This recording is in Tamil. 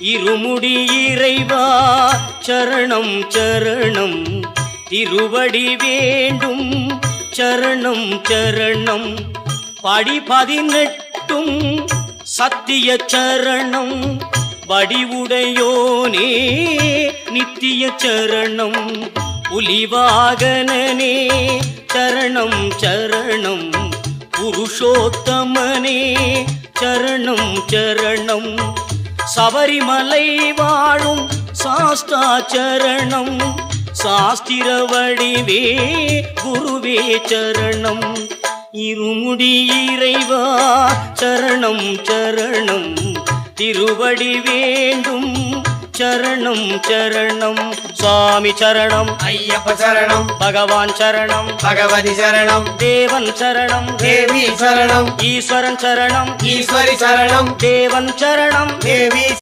இருமுடி இறைவா சரணம் சரணம். திருவடி வேண்டும் சரணம் சரணம். படி பதினெட்டும் சத்திய சரணம். வடிவுடையோனே நித்திய சரணம். புலிவாகனே சரணம் சரணம். புருஷோத்தமனே சரணம் சரணம். சபரிமலை வாழும் சாஸ்தா சரணம் சாஸ்திர வடிவே குருவே சரணம். இருமுடி இறைவா சரணம் சரணம். திருவடி வேண்டும் சரணம் சரணம். சுவாமி சரணம். ஐயப்ப சரணம். பகவான் சரணம். பகவதி சரணம். தேவன் சரணம். தேவி சரணம். ஈஸ்வரன் சரணம். ஈஸ்வரி சரணம். தேவன் சரணம். தேவி